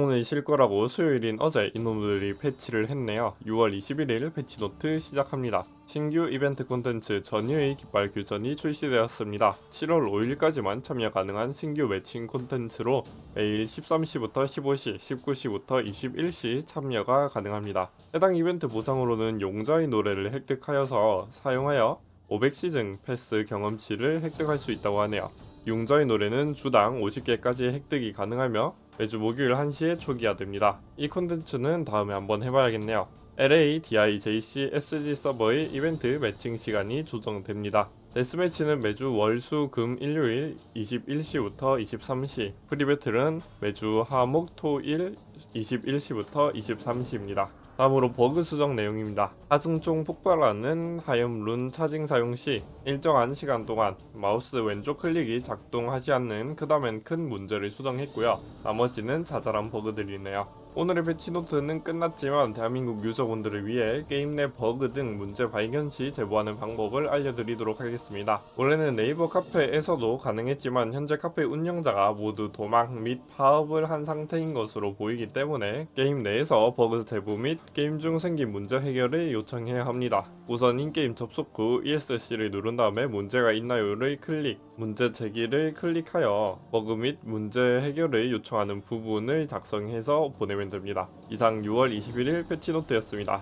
오늘 쉴 거라고 수요일인 어제 이놈들이 패치를 했네요. 6월 21일 패치노트 시작합니다. 신규 이벤트 콘텐츠 전유의 깃발 규전이 출시되었습니다. 7월 5일까지만 참여 가능한 신규 매칭 콘텐츠로 매일 13시부터 15시, 19시부터 21시 참여가 가능합니다. 해당 이벤트 보상으로는 용자의 노래를 획득하여서 사용하여 500시즌 패스 경험치를 획득할 수 있다고 하네요. 용자의 노래는 주당 50개까지 획득이 가능하며 매주 목요일 1시에 초기화됩니다. 이 콘텐츠는 다음에 한번 해봐야겠네요. LA DIJC SG 서버의 이벤트 매칭 시간이 조정됩니다. 데스매치는 매주 월, 수, 금, 일요일 21시부터 23시 프리배틀은 매주 화, 목, 토, 일 21시부터 23시입니다. 다음으로 버그 수정 내용입니다. 하승총 폭발하는 하염 룬 차징 사용 시 일정한 시간 동안 마우스 왼쪽 클릭이 작동하지 않는 크다면 큰 문제를 수정했고요. 나머지는 자잘한 버그들이네요. 오늘의 패치노트는 끝났지만 대한민국 유저분들을 위해 게임 내 버그 등 문제 발견 시 제보하는 방법을 알려드리도록 하겠습니다. 원래는 네이버 카페에서도 가능했지만 현재 카페 운영자가 모두 도망 및 파업을 한 상태인 것으로 보이기 때문에 게임 내에서 버그 제보 및 게임 중 생긴 문제 해결을 요청해야 합니다. 우선 인게임 접속 후 ESC를 누른 다음에 문제가 있나요를 클릭, 문제 제기를 클릭하여 버그 및 문제 해결을 요청하는 부분을 작성해서 보내면 됩니다. 이상 6월 21일 패치 노트였습니다.